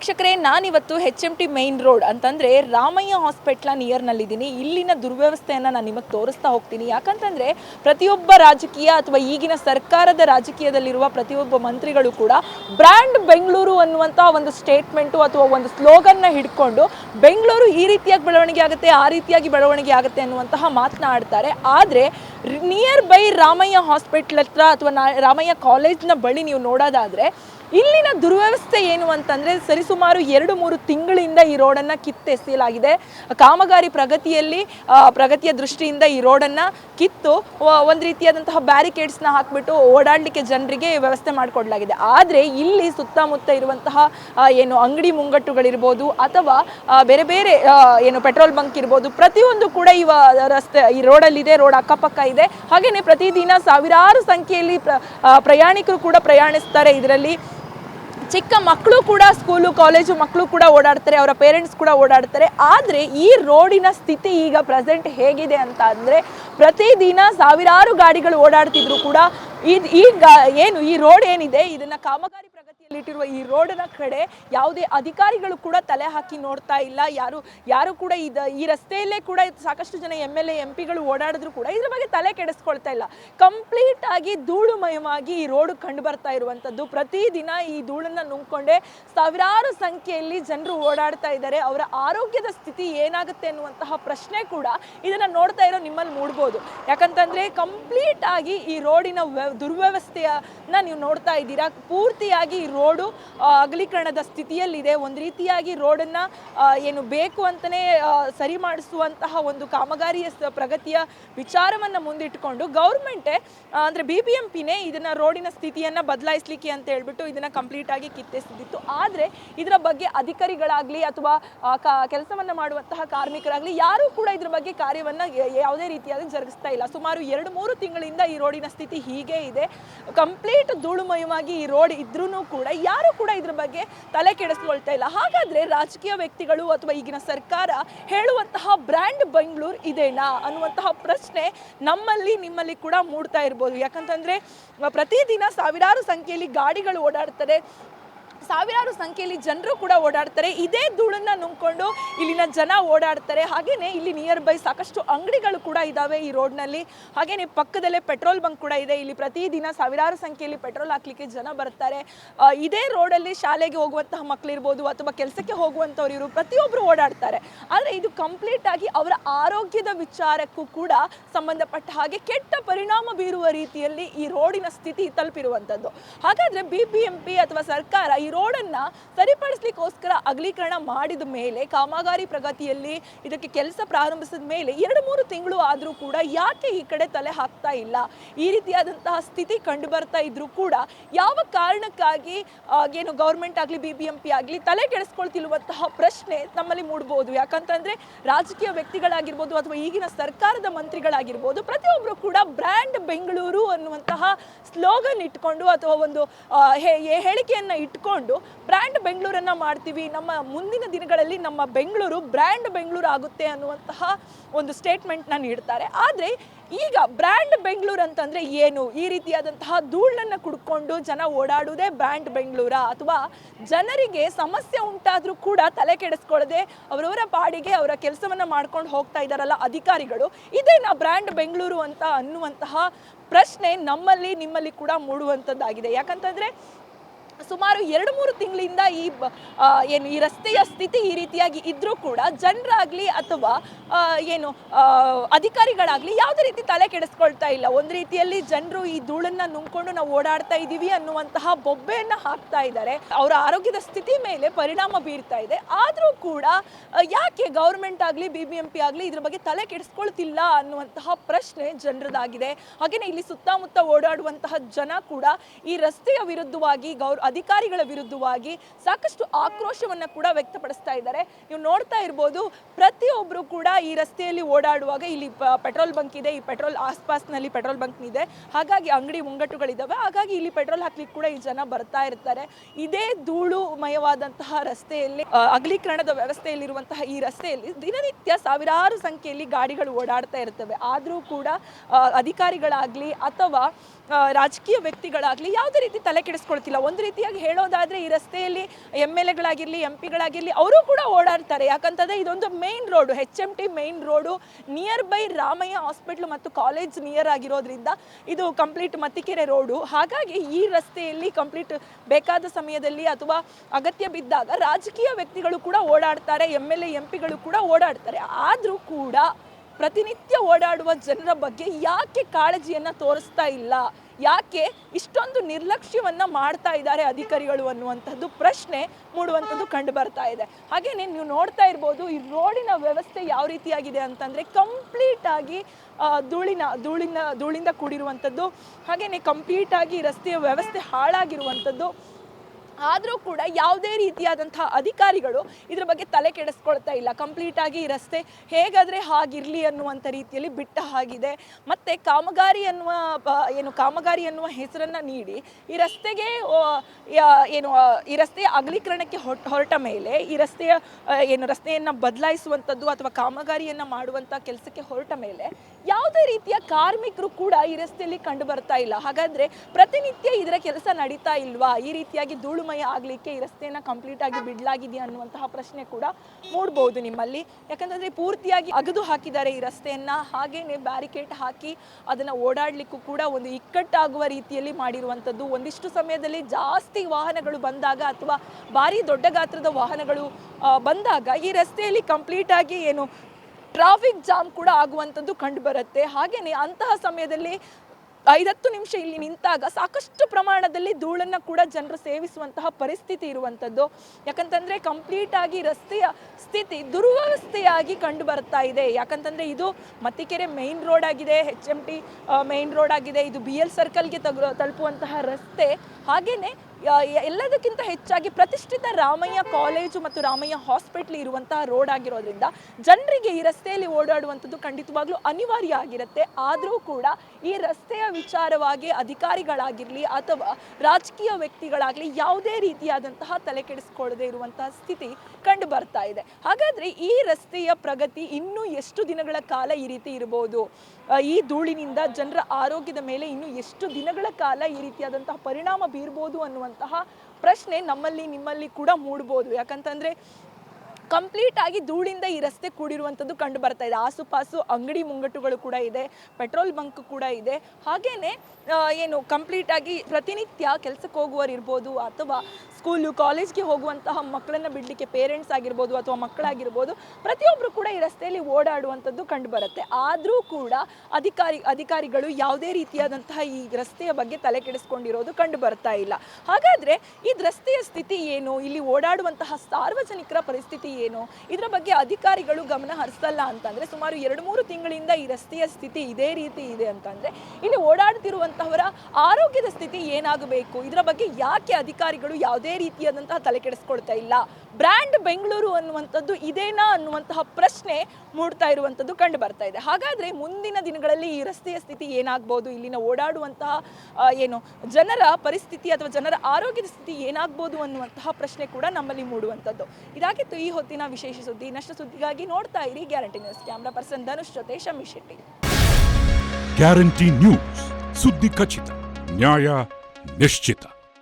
ವೀಕ್ಷಕರೇ, ನಾನಿವತ್ತು H M T main road ಅಂತಂದರೆ ರಾಮಯ್ಯ ಹಾಸ್ಪಿಟ್ಲ ನಿಯರ್ನಲ್ಲಿದ್ದೀನಿ ಇಲ್ಲಿನ ದುರ್ವ್ಯವಸ್ಥೆಯನ್ನು ನಾನು ನಿಮಗೆ ತೋರಿಸ್ತಾ ಹೋಗ್ತೀನಿ. ಯಾಕಂತಂದರೆ ಪ್ರತಿಯೊಬ್ಬ ರಾಜಕೀಯ ಅಥವಾ ಈಗಿನ ಸರ್ಕಾರದ ರಾಜಕೀಯದಲ್ಲಿರುವ ಪ್ರತಿಯೊಬ್ಬ ಮಂತ್ರಿಗಳು ಕೂಡ ಬ್ರ್ಯಾಂಡ್ ಬೆಂಗಳೂರು ಅನ್ನುವಂಥ ಒಂದು ಸ್ಟೇಟ್ಮೆಂಟು ಅಥವಾ ಒಂದು ಸ್ಲೋಗನ್ನ ಹಿಡ್ಕೊಂಡು ಬೆಂಗಳೂರು ಈ ರೀತಿಯಾಗಿ ಬೆಳವಣಿಗೆ ಆಗುತ್ತೆ, ಆ ರೀತಿಯಾಗಿ ಬೆಳವಣಿಗೆ ಆಗುತ್ತೆ ಅನ್ನುವಂತಹ ಮಾತನಾಡ್ತಾರೆ. ಆದರೆ ನಿಯರ್ ಬೈ ರಾಮಯ್ಯ ಹಾಸ್ಪಿಟ್ಲ್ ಹತ್ರ ಅಥವಾ ರಾಮಯ್ಯ ಕಾಲೇಜ್ನ ಬಳಿ ನೀವು ನೋಡೋದಾದರೆ ಇಲ್ಲಿನ ದುರ್ವ್ಯವಸ್ಥೆ ಏನು ಅಂತಂದರೆ ಸರಿಸುಮಾರು ಎರಡು ಮೂರು ತಿಂಗಳಿಂದ ಈ ರೋಡನ್ನು ಕಿತ್ತೆಸೆಯಲಾಗಿದೆ ಕಾಮಗಾರಿ ಪ್ರಗತಿಯಲ್ಲಿ ಪ್ರಗತಿಯ ದೃಷ್ಟಿಯಿಂದ ಈ ರೋಡನ್ನು ಕಿತ್ತು ಒಂದು ರೀತಿಯಾದಂತಹ ಬ್ಯಾರಿಕೇಡ್ಸ್ನ ಹಾಕಿಬಿಟ್ಟು ಓಡಾಡಲಿಕ್ಕೆ ಜನರಿಗೆ ವ್ಯವಸ್ಥೆ ಮಾಡಿಕೊಡ್ಲಾಗಿದೆ. ಆದರೆ ಇಲ್ಲಿ ಸುತ್ತಮುತ್ತ ಇರುವಂತಹ ಏನು ಅಂಗಡಿ ಮುಂಗಟ್ಟುಗಳಿರ್ಬೋದು ಅಥವಾ ಬೇರೆ ಬೇರೆ ಏನು ಪೆಟ್ರೋಲ್ ಬಂಕ್ ಇರ್ಬೋದು, ಪ್ರತಿಯೊಂದು ಕೂಡ ಇವ ರಸ್ತೆ, ಈ ರೋಡಲ್ಲಿದೆ, ರೋಡ್ ಅಕ್ಕಪಕ್ಕ ಇದೆ. ಹಾಗೆಯೇ ಪ್ರತಿದಿನ ಸಾವಿರಾರು ಸಂಖ್ಯೆಯಲ್ಲಿ ಪ್ರ ಪ್ರಯಾಣಿಕರು ಕೂಡ ಪ್ರಯಾಣಿಸ್ತಾರೆ ಇದರಲ್ಲಿ. ಚಿಕ್ಕ ಮಕ್ಕಳು ಕೂಡ ಸ್ಕೂಲು ಕಾಲೇಜು ಮಕ್ಕಳು ಕೂಡ ಓಡಾಡ್ತಾರೆ, ಅವರ ಪೇರೆಂಟ್ಸ್ ಕೂಡ ಓಡಾಡ್ತಾರೆ. ಆದರೆ ಈ ರೋಡಿನ ಸ್ಥಿತಿ ಈಗ ಪ್ರೆಸೆಂಟ್ ಹೇಗಿದೆ ಅಂತ ಅಂದರೆ ಪ್ರತಿದಿನ ಸಾವಿರಾರು ಗಾಡಿಗಳು ಓಡಾಡ್ತಿದ್ರು ಕೂಡ. ಇದು ಈಗ ಏನು, ಈ ರೋಡ್ ಏನಿದೆ, ಇದನ್ನ ಕಾಮಗಾರಿ ಪ್ರಗತಿಯಲ್ಲಿಟ್ಟಿರುವ ಈ ರೋಡಿನ ಕಡೆ ಯಾವುದೇ ಅಧಿಕಾರಿಗಳು ಕೂಡ ತಲೆ ಹಾಕಿ ನೋಡ್ತಾ ಇಲ್ಲ. ಯಾರು ಯಾರು ಕೂಡ ಇದ, ಈ ರಸ್ತೆಯಲ್ಲೇ ಕೂಡ ಸಾಕಷ್ಟು ಜನ ಎಂ ಎಲ್ ಎ ಓಡಾಡಿದ್ರು ಕೂಡ ಇದ್ರ ಬಗ್ಗೆ ತಲೆ ಕೆಡಿಸ್ಕೊಳ್ತಾ ಇಲ್ಲ. ಕಂಪ್ಲೀಟ್ ಆಗಿ ಧೂಳುಮಯವಾಗಿ ಈ ರೋಡ್ ಕಂಡು ಬರ್ತಾ ಇರುವಂಥದ್ದು. ಪ್ರತಿದಿನ ಈ ಧೂಳನ್ನ ನುಂಗ್ಕೊಂಡೆ ಸಾವಿರಾರು ಸಂಖ್ಯೆಯಲ್ಲಿ ಜನರು ಓಡಾಡ್ತಾ ಇದ್ದಾರೆ. ಅವರ ಆರೋಗ್ಯದ ಸ್ಥಿತಿ ಏನಾಗುತ್ತೆ ಅನ್ನುವಂತಹ ಪ್ರಶ್ನೆ ಕೂಡ ಇದನ್ನ ನೋಡ್ತಾ ಇರೋ ನಿಮ್ಮಲ್ಲಿ ಮೂಡ್ಬೋದು. ಯಾಕಂತಂದ್ರೆ ಕಂಪ್ಲೀಟ್ ಆಗಿ ಈ ರೋಡಿನ ವ್ಯ- ದುರ್ವ್ಯವಸ್ಥೆಯನ್ನ ನೀವು ನೋಡ್ತಾ ಇದ್ದೀರಾ. ಪೂರ್ತಿಯಾಗಿ ಈ ರೋಡು ಅಗಲೀಕರಣದ ಸ್ಥಿತಿಯಲ್ಲಿದೆ. ಒಂದು ರೀತಿಯಾಗಿ ರೋಡನ್ನ ಏನು ಬೇಕು ಅಂತಲೇ ಸರಿ ಮಾಡಿಸುವಂತಹ ಒಂದು ಕಾಮಗಾರಿಯ ಪ್ರಗತಿಯ ವಿಚಾರವನ್ನ ಮುಂದಿಟ್ಟುಕೊಂಡು ಗೌರ್ಮೆಂಟೇ ಅಂದರೆ ಬಿ ಬಿ ಎಂ ಪಿನೇ ಇದನ್ನ ರೋಡಿನ ಸ್ಥಿತಿಯನ್ನ ಬದಲಾಯಿಸಲಿಕ್ಕೆ ಅಂತ ಹೇಳ್ಬಿಟ್ಟು ಇದನ್ನ ಕಂಪ್ಲೀಟ್ ಆಗಿ ಕಿತ್ತೆಸೆದಿತ್ತು. ಆದರೆ ಇದರ ಬಗ್ಗೆ ಅಧಿಕಾರಿಗಳಾಗಲಿ ಅಥವಾ ಕೆಲಸವನ್ನ ಮಾಡುವಂತಹ ಕಾರ್ಮಿಕರಾಗಲಿ ಯಾರೂ ಕೂಡ ಇದರ ಬಗ್ಗೆ ಕಾರ್ಯವನ್ನ ಯಾವುದೇ ರೀತಿಯಾಗಿ ಜರುಗಿಸ್ತಾ ಇಲ್ಲ. ಸುಮಾರು ಎರಡು ಮೂರು ತಿಂಗಳಿಂದ ಈ ರೋಡಿನ ಸ್ಥಿತಿ ಹೀಗೆ ಇದೆ. ಕಂಪ್ಲೀಟ್ ಧೂಳುಮಯವಾಗಿ ಈ ರೋಡ್ ಇದ್ರೂ ಕೂಡ ಯಾರು ಕೂಡ ಇದ್ರ ಬಗ್ಗೆ ತಲೆ ಕೆಡಿಸ್ಕೊಳ್ತಾ ಇಲ್ಲ. ಹಾಗಾದ್ರೆ ರಾಜಕೀಯ ವ್ಯಕ್ತಿಗಳು ಅಥವಾ ಈಗಿನ ಸರ್ಕಾರ ಹೇಳುವಂತಹ ಬ್ರ್ಯಾಂಡ್ ಬೆಂಗಳೂರು ಇದೇನಾ ಅನ್ನುವಂತಹ ಪ್ರಶ್ನೆ ನಮ್ಮಲ್ಲಿ, ನಿಮ್ಮಲ್ಲಿ ಕೂಡ ಮೂಡ್ತಾ ಇರ್ಬೋದು. ಯಾಕಂತಂದ್ರೆ, ಪ್ರತಿದಿನ ಸಾವಿರಾರು ಸಂಖ್ಯೆಯಲ್ಲಿ ಗಾಡಿಗಳು ಓಡಾಡ್ತಾರೆ. ಸಾವಿರಾರು ಸಂಖ್ಯೆಯಲ್ಲಿ ಜನರು ಕೂಡ ಓಡಾಡ್ತಾರೆ. ಇದೇ ಧೂಳನ್ನ ನುಂಗ್ಕೊಂಡು ಇಲ್ಲಿನ ಜನ ಓಡಾಡ್ತಾರೆ. ಹಾಗೇನೆ ಇಲ್ಲಿ ನಿಯರ್ ಬೈ ಸಾಕಷ್ಟು ಅಂಗಡಿಗಳು ಕೂಡ ಇದಾವೆ ಈ ರೋಡ್ನಲ್ಲಿ. ಹಾಗೇನೆ ಪಕ್ಕದಲ್ಲೇ ಪೆಟ್ರೋಲ್ ಬಂಕ್ ಕೂಡ ಇದೆ. ಇಲ್ಲಿ ಪ್ರತಿದಿನ ಸಾವಿರಾರು ಸಂಖ್ಯೆಯಲ್ಲಿ ಪೆಟ್ರೋಲ್ ಹಾಕ್ಲಿಕ್ಕೆ ಜನ ಬರ್ತಾರೆ. ಇದೇ ರೋಡಲ್ಲಿ ಶಾಲೆಗೆ ಹೋಗುವಂತಹ ಮಕ್ಕಳಿರ್ಬೋದು ಅಥವಾ ಕೆಲಸಕ್ಕೆ ಹೋಗುವಂಥವ್ರು ಇವರು ಪ್ರತಿಯೊಬ್ಬರು ಓಡಾಡ್ತಾರೆ. ಆದರೆ ಇದು ಕಂಪ್ಲೀಟ್ ಆಗಿ ಅವರ ಆರೋಗ್ಯದ ವಿಚಾರಕ್ಕೂ ಕೂಡ ಸಂಬಂಧಪಟ್ಟ ಹಾಗೆ ಕೆಟ್ಟ ಪರಿಣಾಮ ಬೀರುವ ರೀತಿಯಲ್ಲಿ ಈ ರೋಡಿನ ಸ್ಥಿತಿ ತಲುಪಿರುವಂಥದ್ದು. ಹಾಗಾದ್ರೆ ಬಿ ಅಥವಾ ಸರ್ಕಾರ ಈ ರೋಡನ್ನ ಸರಿಪಡಿಸ್ಲಿಕ್ಕೋಸ್ಕರ ಅಗಲೀಕರಣ ಮಾಡಿದ ಮೇಲೆ, ಕಾಮಗಾರಿ ಪ್ರಗತಿಯಲ್ಲಿ ಇದಕ್ಕೆ ಕೆಲಸ ಪ್ರಾರಂಭಿಸಿದ ಮೇಲೆ ಎರಡು ಮೂರು ತಿಂಗಳು ಆದರೂ ಕೂಡ ಯಾಕೆ ಈ ಕಡೆ ತಲೆ ಹಾಕ್ತಾ ಇಲ್ಲ? ಈ ರೀತಿಯಾದಂತಹ ಸ್ಥಿತಿ ಕಂಡು ಬರ್ತಾ ಕೂಡ ಯಾವ ಕಾರಣಕ್ಕಾಗಿ ಏನು ಗೌರ್ಮೆಂಟ್ ಆಗಲಿ ಬಿ ಬಿ ಎಂ ಪಿ ಆಗಲಿ ತಲೆ ಕೆಡಿಸ್ಕೊಳ್ತಿರುವಂತಹ ಪ್ರಶ್ನೆ ನಮ್ಮಲ್ಲಿ ಮೂಡ್ಬೋದು. ಯಾಕಂತಂದ್ರೆ ರಾಜಕೀಯ ವ್ಯಕ್ತಿಗಳಾಗಿರ್ಬೋದು ಅಥವಾ ಈಗಿನ ಸರ್ಕಾರದ ಮಂತ್ರಿಗಳಾಗಿರ್ಬೋದು ಪ್ರತಿಯೊಬ್ಬರು ಕೂಡ ಬ್ರ್ಯಾಂಡ್ ಬೆಂಗಳೂರು ಅನ್ನುವಂತಹ ಸ್ಲೋಗನ್ ಇಟ್ಕೊಂಡು ಅಥವಾ ಒಂದು ಹೇಳಿಕೆಯನ್ನ ಇಟ್ಕೊಂಡು ಬ್ರ್ಯಾಂಡ್ ಬೆಂಗಳೂರನ್ನು ಮಾಡ್ತೀವಿ. ನಮ್ಮ ಮುಂದಿನ ದಿನಗಳಲ್ಲಿ ನಮ್ಮ ಬೆಂಗಳೂರು ಬ್ರ್ಯಾಂಡ್ ಬೆಂಗಳೂರು ಆಗುತ್ತೆ ಅನ್ನುವಂತಹ ಒಂದು ಸ್ಟೇಟ್ಮೆಂಟ್ನ ನೀಡ್ತಾರೆ. ಆದರೆ ಈಗ ಬ್ರ್ಯಾಂಡ್ ಬೆಂಗಳೂರು ಅಂತಂದರೆ ಏನು? ಈ ರೀತಿಯಾದಂತಹ ಧೂಳನ್ನು ಕುಡ್ಕೊಂಡು ಜನ ಓಡಾಡುವುದೇ ಬ್ರ್ಯಾಂಡ್ ಬೆಂಗಳೂರ? ಅಥವಾ ಜನರಿಗೆ ಸಮಸ್ಯೆ ಉಂಟಾದರೂ ಕೂಡ ತಲೆ ಕೆಡಿಸ್ಕೊಳ್ಳದೆ ಅವರವರ ಪಾಡಿಗೆ ಅವರ ಕೆಲಸವನ್ನು ಮಾಡ್ಕೊಂಡು ಹೋಗ್ತಾ ಇದ್ದಾರಲ್ಲ ಅಧಿಕಾರಿಗಳು. ಇದೇನಾ ಬ್ರ್ಯಾಂಡ್ ಬೆಂಗಳೂರು ಅಂತ ಅನ್ನುವಂತಹ ಪ್ರಶ್ನೆ ನಮ್ಮಲ್ಲಿ ನಿಮ್ಮಲ್ಲಿ ಕೂಡ ಮೂಡುವಂಥದ್ದಾಗಿದೆ ಯಾಕಂತಂದ್ರೆ ಸುಮಾರು ಎರಡು ಮೂರು ತಿಂಗಳಿಂದ ಈ ಏನು ಈ ರಸ್ತೆಯ ಸ್ಥಿತಿ ಈ ರೀತಿಯಾಗಿ ಇದ್ರೂ ಕೂಡ ಜನರಾಗ್ಲಿ ಅಥವಾ ಏನು ಅಧಿಕಾರಿಗಳಾಗ್ಲಿ ಯಾವುದೇ ರೀತಿ ತಲೆ ಕೆಡಿಸ್ಕೊಳ್ತಾ ಇಲ್ಲ. ಒಂದು ರೀತಿಯಲ್ಲಿ ಜನರು ಈ ಧೂಳನ್ನ ನುಂಗ್ಕೊಂಡು ನಾವು ಓಡಾಡ್ತಾ ಇದ್ದೀವಿ ಅನ್ನುವಂತಹ ಬೊಬ್ಬೆಯನ್ನ ಹಾಕ್ತಾ ಇದ್ದಾರೆ. ಅವರ ಆರೋಗ್ಯದ ಸ್ಥಿತಿ ಮೇಲೆ ಪರಿಣಾಮ ಬೀರ್ತಾ ಇದೆ. ಆದರೂ ಕೂಡ ಯಾಕೆ ಗೌರ್ಮೆಂಟ್ ಆಗಲಿ ಬಿ ಬಿ ಎಂ ಪಿ ಆಗಲಿ ಇದ್ರ ಬಗ್ಗೆ ತಲೆ ಕೆಡಿಸ್ಕೊಳ್ತಿಲ್ಲ ಅನ್ನುವಂತಹ ಪ್ರಶ್ನೆ ಜನರದಾಗಿದೆ. ಹಾಗೆಯೇ ಇಲ್ಲಿ ಸುತ್ತಮುತ್ತ ಓಡಾಡುವಂತಹ ಜನ ಕೂಡ ಈ ರಸ್ತೆಯ ವಿರುದ್ಧವಾಗಿ ಗೌರ್ ಅಧಿಕಾರಿಗಳ ವಿರುದ್ಧವಾಗಿ ಸಾಕಷ್ಟು ಆಕ್ರೋಶವನ್ನ ಕೂಡ ವ್ಯಕ್ತಪಡಿಸ್ತಾ ಇದ್ದಾರೆ. ನೀವು ನೋಡ್ತಾ ಇರ್ಬೋದು ಪ್ರತಿಯೊಬ್ಬರು ಕೂಡ ಈ ರಸ್ತೆಯಲ್ಲಿ ಓಡಾಡುವಾಗ ಇಲ್ಲಿ ಪೆಟ್ರೋಲ್ ಬಂಕ್ ಇದೆ, ಈ ಪೆಟ್ರೋಲ್ ಆಸ್ಪಾಸ್ನಲ್ಲಿ ಪೆಟ್ರೋಲ್ ಬಂಕ್ ಇದೆ. ಹಾಗಾಗಿ ಅಂಗಡಿ ಮುಂಗಟ್ಟುಗಳಿದ್ದಾವೆ ಹಾಗಾಗಿ ಇಲ್ಲಿ ಪೆಟ್ರೋಲ್ ಹಾಕ್ಲಿಕ್ಕೆ ಕೂಡ ಈ ಜನ ಬರ್ತಾ ಇರ್ತಾರೆ. ಇದೇ ಧೂಳು ಮಯವಾದಂತಹ ರಸ್ತೆಯಲ್ಲಿ ಅಗಲೀಕರಣದ ವ್ಯವಸ್ಥೆಯಲ್ಲಿರುವಂತಹ ಈ ರಸ್ತೆಯಲ್ಲಿ ದಿನನಿತ್ಯ ಸಾವಿರಾರು ಸಂಖ್ಯೆಯಲ್ಲಿ ಗಾಡಿಗಳು ಓಡಾಡ್ತಾ ಇರ್ತವೆ. ಆದರೂ ಕೂಡ ಅಧಿಕಾರಿಗಳಾಗ್ಲಿ ಅಥವಾ ರಾಜಕೀಯ ವ್ಯಕ್ತಿಗಳಾಗ್ಲಿ ಯಾವುದೇ ರೀತಿ ತಲೆ ಕೆಡಿಸ್ಕೊಳ್ತಿಲ್ಲ. ಒಂದು ರೀತಿ ರೀತಿಯಾಗಿ ಹೇಳೋದಾದ್ರೆ ಈ ರಸ್ತೆಯಲ್ಲಿ ಎಂ ಎಲ್ ಎಗಳಾಗಿರಲಿ, ಎಂ ಪಿಗಳಾಗಿರಲಿ, ಅವರು ಕೂಡ ಓಡಾಡ್ತಾರೆ. ಯಾಕಂತಂದರೆ ಇದೊಂದು main road H M T main road nearby Ramaiah hospital ಮತ್ತು ಕಾಲೇಜ್ ನಿಯರ್ ಆಗಿರೋದ್ರಿಂದ ಇದು ಕಂಪ್ಲೀಟ್ ಮತ್ತಿಕೆರೆ ರೋಡು ಹಾಗಾಗಿ ಈ ರಸ್ತೆಯಲ್ಲಿ ಕಂಪ್ಲೀಟ್ ಬೇಕಾದ ಸಮಯದಲ್ಲಿ ಅಥವಾ ಅಗತ್ಯ ಬಿದ್ದಾಗ ರಾಜಕೀಯ ವ್ಯಕ್ತಿಗಳು ಕೂಡ ಓಡಾಡ್ತಾರೆ ಎಂ ಎಲ್ ಎ, ಎಂ ಪಿಗಳು ಕೂಡ ಓಡಾಡ್ತಾರೆ. ಆದರೂ ಕೂಡ ಪ್ರತಿನಿತ್ಯ ಓಡಾಡುವ ಜನರ ಬಗ್ಗೆ ಯಾಕೆ ಕಾಳಜಿಯನ್ನು ತೋರಿಸ್ತಾ ಇಲ್ಲ? ಯಾಕೆ ಇಷ್ಟೊಂದು ನಿರ್ಲಕ್ಷ್ಯವನ್ನು ಮಾಡ್ತಾ ಇದ್ದಾರೆ ಅಧಿಕಾರಿಗಳು ಅನ್ನುವಂಥದ್ದು ಪ್ರಶ್ನೆ ಮೂಡುವಂಥದ್ದು ಕಂಡು ಬರ್ತಾ ಇದೆ. ಹಾಗೆಯೇ ನೀವು ನೋಡ್ತಾ ಇರ್ಬೋದು, ಈ ರೋಡಿನ ವ್ಯವಸ್ಥೆ ಯಾವ ರೀತಿಯಾಗಿದೆ ಅಂತಂದರೆ ಕಂಪ್ಲೀಟಾಗಿ ಧೂಳಿನ ಧೂಳಿನ, ಧೂಳಿಂದ ಕೂಡಿರುವಂಥದ್ದು ಹಾಗೆಯೇ ಕಂಪ್ಲೀಟಾಗಿ ರಸ್ತೆಯ ವ್ಯವಸ್ಥೆ ಹಾಳಾಗಿರುವಂಥದ್ದು ಆದರೂ ಕೂಡ ಯಾವುದೇ ರೀತಿಯಾದಂಥ ಅಧಿಕಾರಿಗಳು ಇದ್ರ ಬಗ್ಗೆ ತಲೆ ಕೆಡಿಸ್ಕೊಳ್ತಾ ಇಲ್ಲ. ಕಂಪ್ಲೀಟ್ ಆಗಿ ಈ ರಸ್ತೆ ಹೇಗಾದರೆ ಹಾಗಿರಲಿ ಅನ್ನುವಂಥ ರೀತಿಯಲ್ಲಿ ಬಿಟ್ಟ ಹಾಗಿದೆ. ಮತ್ತು ಕಾಮಗಾರಿ ಅನ್ನುವ ಏನು ಕಾಮಗಾರಿ ಅನ್ನುವ ಹೆಸರನ್ನು ನೀಡಿ ಈ ರಸ್ತೆಗೆ ಏನು ಈ ರಸ್ತೆಯ ಅಗಲೀಕರಣಕ್ಕೆ ಹೊರಟ ಮೇಲೆ ಈ ರಸ್ತೆಯ ಏನು ರಸ್ತೆಯನ್ನು ಬದಲಾಯಿಸುವಂಥದ್ದು ಅಥವಾ ಕಾಮಗಾರಿಯನ್ನು ಮಾಡುವಂಥ ಕೆಲಸಕ್ಕೆ ಹೊರಟ ಮೇಲೆ ಯಾವುದೇ ರೀತಿಯ ಕಾರ್ಮಿಕರು ಕೂಡ ಈ ರಸ್ತೆಯಲ್ಲಿ ಕಂಡು ಬರ್ತಾ ಇಲ್ಲ. ಹಾಗಾದ್ರೆ ಪ್ರತಿನಿತ್ಯ ಇದರ ಕೆಲಸ ನಡೀತಾ ಇಲ್ವಾ? ಈ ರೀತಿಯಾಗಿ ಧೂಳುಮಯ ಆಗಲಿಕ್ಕೆ ಈ ರಸ್ತೆಯನ್ನ ಕಂಪ್ಲೀಟ್ ಆಗಿ ಬಿಡ್ಲಾಗಿದೆಯಾ ಅನ್ನುವಂತಹ ಪ್ರಶ್ನೆ ಕೂಡ ಮೂಡಬಹುದು ನಿಮ್ಮಲ್ಲಿ. ಯಾಕಂತಂದ್ರೆ ಪೂರ್ತಿಯಾಗಿ ಅಗದು ಹಾಕಿದ್ದಾರೆ ಈ ರಸ್ತೆಯನ್ನ. ಹಾಗೇನೆ ಬ್ಯಾರಿಕೇಡ್ ಹಾಕಿ ಅದನ್ನ ಓಡಾಡ್ಲಿಕ್ಕೂ ಕೂಡ ಒಂದು ಇಕ್ಕಟ್ಟಾಗುವ ರೀತಿಯಲ್ಲಿ ಮಾಡಿರುವಂಥದ್ದು. ಒಂದಿಷ್ಟು ಸಮಯದಲ್ಲಿ ಜಾಸ್ತಿ ವಾಹನಗಳು ಬಂದಾಗ ಅಥವಾ ಭಾರಿ ದೊಡ್ಡ ಗಾತ್ರದ ವಾಹನಗಳು ಬಂದಾಗ ಈ ರಸ್ತೆಯಲ್ಲಿ ಕಂಪ್ಲೀಟ್ ಆಗಿ ಏನು ಟ್ರಾಫಿಕ್ ಜಾಮ್ ಕೂಡ ಆಗುವಂಥದ್ದು ಕಂಡು ಬರುತ್ತೆ ಹಾಗೆಯೇ ಅಂತಹ ಸಮಯದಲ್ಲಿ ಐದತ್ತು ನಿಮಿಷ ಇಲ್ಲಿ ನಿಂತಾಗ ಸಾಕಷ್ಟು ಪ್ರಮಾಣದಲ್ಲಿ ಧೂಳನ್ನು ಕೂಡ ಜನರು ಸೇವಿಸುವಂತಹ ಪರಿಸ್ಥಿತಿ ಇರುವಂಥದ್ದು. ಯಾಕಂತಂದರೆ ಕಂಪ್ಲೀಟ್ ಆಗಿ ರಸ್ತೆಯ ಸ್ಥಿತಿ ದುರ್ವ್ಯವಸ್ಥೆಯಾಗಿ ಕಂಡು ಬರ್ತಾ ಇದೆ. ಯಾಕಂತಂದರೆ ಇದು ಮತ್ತಿಕೆರೆ ಮೇನ್ ರೋಡ್ ಆಗಿದೆ H M T main road ಆಗಿದೆ. ಇದು ಬಿ ಎಲ್ ಸರ್ಕಲ್ಗೆ ತಗ, ತಲುಪುವಂತಹ ರಸ್ತೆ. ಹಾಗೆಯೇ ಎಲ್ಲದಕ್ಕಿಂತ ಹೆಚ್ಚಾಗಿ ಪ್ರತಿಷ್ಠಿತ ರಾಮಯ್ಯ ಕಾಲೇಜು ಮತ್ತು ರಾಮಯ್ಯ ಹಾಸ್ಪಿಟ್ಲ್ ಇರುವಂತಹ ರೋಡ್ ಆಗಿರೋದ್ರಿಂದ ಜನರಿಗೆ ಈ ರಸ್ತೆಯಲ್ಲಿ ಓಡಾಡುವಂಥದ್ದು ಖಂಡಿತವಾಗ್ಲೂ ಅನಿವಾರ್ಯ ಆಗಿರುತ್ತೆ. ಆದರೂ ಕೂಡ ಈ ರಸ್ತೆಯ ವಿಚಾರವಾಗಿ ಅಧಿಕಾರಿಗಳಾಗಿರಲಿ ಅಥವಾ ರಾಜಕೀಯ ವ್ಯಕ್ತಿಗಳಾಗಲಿ ಯಾವುದೇ ರೀತಿಯಾದಂತಹ ತಲೆ ಕೆಡಿಸ್ಕೊಳ್ಳದೆ ಇರುವಂತಹ ಸ್ಥಿತಿ ಕಂಡು ಬರ್ತಾ ಇದೆ. ಹಾಗಾದ್ರೆ ಈ ರಸ್ತೆಯ ಪ್ರಗತಿ ಇನ್ನೂ ಎಷ್ಟು ದಿನಗಳ ಕಾಲ ಈ ರೀತಿ ಇರಬಹುದು ಈ ಧೂಳಿನಿಂದ ಜನರ ಆರೋಗ್ಯದ ಮೇಲೆ ಇನ್ನು ಎಷ್ಟು ದಿನಗಳ ಕಾಲ ಈ ರೀತಿಯಾದಂತಹ ಪರಿಣಾಮ ಬೀರ್ಬೋದು ಅನ್ನುವಂತಹ ಪ್ರಶ್ನೆ ನಮ್ಮಲ್ಲಿ ನಿಮ್ಮಲ್ಲಿ ಕೂಡ ಮೂಡ್ಬೋದು. ಯಾಕಂತಂದ್ರೆ ಕಂಪ್ಲೀಟ್ ಆಗಿ ಧೂಳಿಂದ ಈ ರಸ್ತೆ ಕೂಡಿರುವಂಥದ್ದು ಕಂಡು ಬರ್ತಾ ಇದೆ. ಆಸುಪಾಸು, ಅಂಗಡಿ ಮುಂಗಟ್ಟುಗಳು ಕೂಡ ಇದೆ, ಪೆಟ್ರೋಲ್ ಬಂಕ್ ಕೂಡ ಇದೆ. ಹಾಗೇನೆ ಏನು ಕಂಪ್ಲೀಟ್ ಆಗಿ ಪ್ರತಿನಿತ್ಯ ಕೆಲಸಕ್ಕೆ ಹೋಗುವವರು ಇರ್ಬೋದು ಅಥವಾ ಸ್ಕೂಲು ಕಾಲೇಜ್ಗೆ ಹೋಗುವಂತಹ ಮಕ್ಕಳನ್ನ ಬಿಡಲಿಕ್ಕೆ ಪೇರೆಂಟ್ಸ್ ಆಗಿರ್ಬೋದು ಅಥವಾ ಮಕ್ಕಳಾಗಿರ್ಬೋದು ಪ್ರತಿಯೊಬ್ಬರು ಕೂಡ ಈ ರಸ್ತೆಯಲ್ಲಿ ಓಡಾಡುವಂಥದ್ದು ಕಂಡು ಬರುತ್ತೆ. ಆದರೂ ಕೂಡ ಅಧಿಕಾರಿ, ಅಧಿಕಾರಿಗಳು ಯಾವುದೇ ರೀತಿಯಾದಂತಹ ಈ ರಸ್ತೆಯ ಬಗ್ಗೆ ತಲೆ ಕೆಡಿಸ್ಕೊಂಡಿರೋದು ಕಂಡು ಬರ್ತಾ ಇಲ್ಲ. ಹಾಗಾದ್ರೆ ಈ ರಸ್ತೆಯ ಸ್ಥಿತಿ ಏನು? ಇಲ್ಲಿ ಓಡಾಡುವಂತಹ ಸಾರ್ವಜನಿಕರ ಪರಿಸ್ಥಿತಿ ಏನು? ಇದರ ಬಗ್ಗೆ ಅಧಿಕಾರಿಗಳು ಗಮನ ಹರಿಸಲ್ಲ ಅಂತಂದ್ರೆ ಸುಮಾರು ಎರಡು ಮೂರು ತಿಂಗಳಿಂದ ಈ ರಸ್ತೆಯ ಸ್ಥಿತಿ ಇದೇ ರೀತಿ ಇದೆ ಅಂತಂದರೆ ಇಲ್ಲಿ ಓಡಾಡ್ತಿರುವಂತಹವರ ಆರೋಗ್ಯದ ಸ್ಥಿತಿ ಏನಾಗಬೇಕು? ಇದರ ಬಗ್ಗೆ ಯಾಕೆ ಅಧಿಕಾರಿಗಳು ಯಾವುದೇ ರೀತಿಯಾದಂತಹ ತಲೆ ಕೆಡಿಸ್ಕೊಳ್ತಾ ಇಲ್ಲ? ಬ್ರ್ಯಾಂಡ್ ಬೆಂಗಳೂರು ಅನ್ನುವಂಥದ್ದು ಇದೇನಾ ಅನ್ನುವಂತಹ ಪ್ರಶ್ನೆ ಮೂಡ್ತಾ ಇರುವಂಥದ್ದು ಕಂಡು ಬರ್ತಾ ಇದೆ. ಹಾಗಾದ್ರೆ ಮುಂದಿನ ದಿನಗಳಲ್ಲಿ ಈ ರಸ್ತೆಯ ಸ್ಥಿತಿ ಏನಾಗ್ಬೋದು? ಇಲ್ಲಿನ ಓಡಾಡುವಂತಹ ಏನು, ಜನರ ಪರಿಸ್ಥಿತಿ ಅಥವಾ ಜನರ ಆರೋಗ್ಯದ ಸ್ಥಿತಿ ಏನಾಗ್ಬೋದು ಅನ್ನುವಂತಹ ಪ್ರಶ್ನೆ ಕೂಡ ನಮ್ಮಲ್ಲಿ ಮೂಡುವಂಥದ್ದು. ಇದಾಗಿತ್ತು ಈ ಹೊತ್ತಿನ ವಿಶೇಷ ಸುದ್ದಿ ಇನ್ನಷ್ಟು ಸುದ್ದಿಗಾಗಿ ನೋಡ್ತಾ ಇರಿ. Guarantee news camera person Dhanush ಜೊತೆ ಶಮಿ ಶೆಟ್ಟಿ. Guarantee news. ಸುದ್ದಿ ಖಚಿತ, ನ್ಯಾಯ ನಿಶ್ಚಿತ.